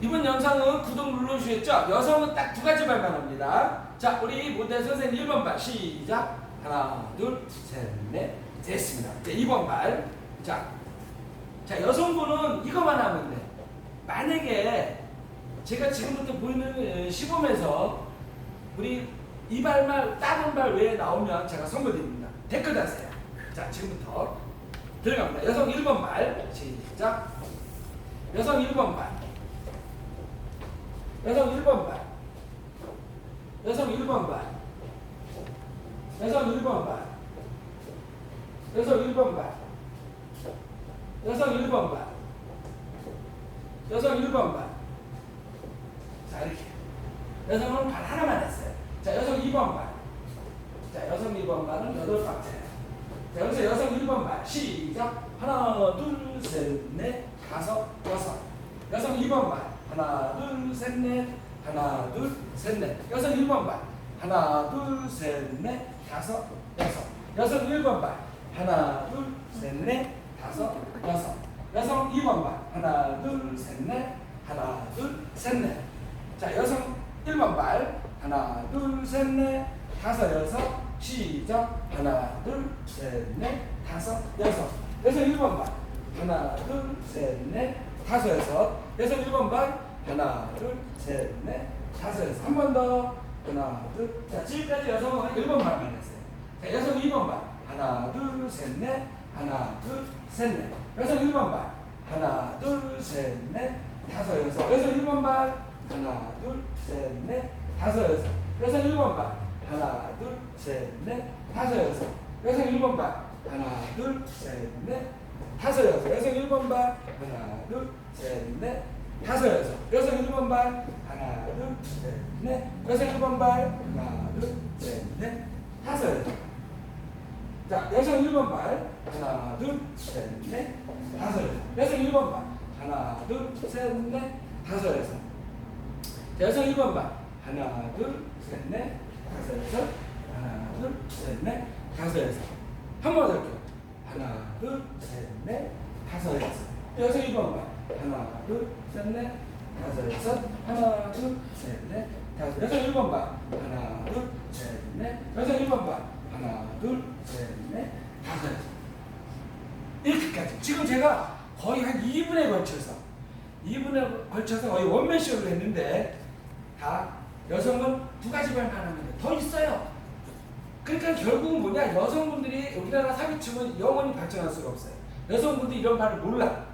이번 영상은 구독 눌러주셨죠? 여성은 딱 두 가지 발만 합니다. 자, 우리 모델 선생님 1번 발 시작. 하나, 둘, 셋, 넷. 됐습니다. 자, 2번 발. 자, 자 여성분은 이거만 하면 돼. 만약에 제가 지금부터 보이는 시범에서 우리 이 발만 다른 발 외에 나오면 제가 선물 드립니다. 댓글 다세요. 자, 지금부터 들어갑니다. 여성 1번 발 시작. 여성 1번 발. 여성 1번 발. 여성 1번 발. 여성 1번 발. 여성 1번 발. 여성 1번 발. 여성 1번 발. 자, 이렇게. 여성은 발 하나만 했어요. 자, 여성 2번 발. 자, 여성 2번 발은 여덟 박자예요. 자, 여기서 여성 1번 발. 시작. 하나, 둘, 셋, 넷, 다섯, 여섯. 여성 2번 발. 하나, 둘, 셋, 넷. 하나, 둘, 셋, 넷. 여성 1번 발. 하나, 둘, 셋, 넷, 다섯, 여섯. 여성 1번 발. 하나, 둘, 셋, 넷, 다섯, 여섯. 여성 2번 발. 하나, 둘, 셋, 넷. 하나, 둘, 셋, 넷. 자, 여성 1번 발. 하나, 둘, 셋, 넷, 다섯, 여섯. 시작. 하나, 둘, 셋, 넷, 다섯, 여섯. 여성 1번 발. 하나, 둘, 셋, 넷, 다섯, 여섯. 여성 1번 발. 하나, 둘, 셋, 넷, 다섯, 여섯. 한 번 더. 하나, 둘. 자, 지금까지 여성은 1번 발만 했어요. 자, 여성 2번 발. 하나, 둘, 셋, 넷. 하나, 둘, 셋, 넷. 여성 1번 발. 하나, 둘, 셋, 넷, 다섯, 여섯. 여성 1번 발. 하나, 둘, 셋, 넷, 다섯, 여섯. 여성 1번 발. 하나, 둘, 셋, 넷, 다섯, 여섯. 여성 1번 발. 하나, 둘, 셋, 넷, 다섯, 여섯. 여성 1번 발. 하나, 둘, 셋, 넷, 다섯, 여섯. 여성 1번 발. 하나, 둘, 셋, 넷. 여성 1번 발. 하나, 둘, 셋, 넷, 다섯, 여섯. 자, 여성 1번 발. 하나, 둘, 셋, 넷, 다섯, 여섯. 여성 1번 발. 하나, 둘, 셋, 넷, 다섯, 여섯. 자, 여성 1번 발. 하나, 둘, 셋, 넷, 다섯, 여섯. 하나, 둘, 셋, 넷, 다섯, 여섯. 한 번 더 할게요. 하나, 둘, 셋, 넷, 다섯, 여섯. 여성 2번 발. 하나, 둘, 셋, 넷, 다섯, 여섯. 하나, 둘, 셋, 넷, 다섯. 여성 1번 발. 하나, 둘, 셋, 넷. 여성 1번 발. 하나, 둘, 셋, 넷, 다섯, 여섯. 이렇게까지. 지금 제가 거의 한 2분에 걸쳐서 2분에 걸쳐서 거의 원맨쇼를 했는데 다 여성은 두 가지 발만 하면 돼. 더 있어요. 그러니까 결국은 뭐냐 여성분들이 우리나라 사기춤은 영원히 발전할 수가 없어요. 여성분들이 이런 말을 몰라.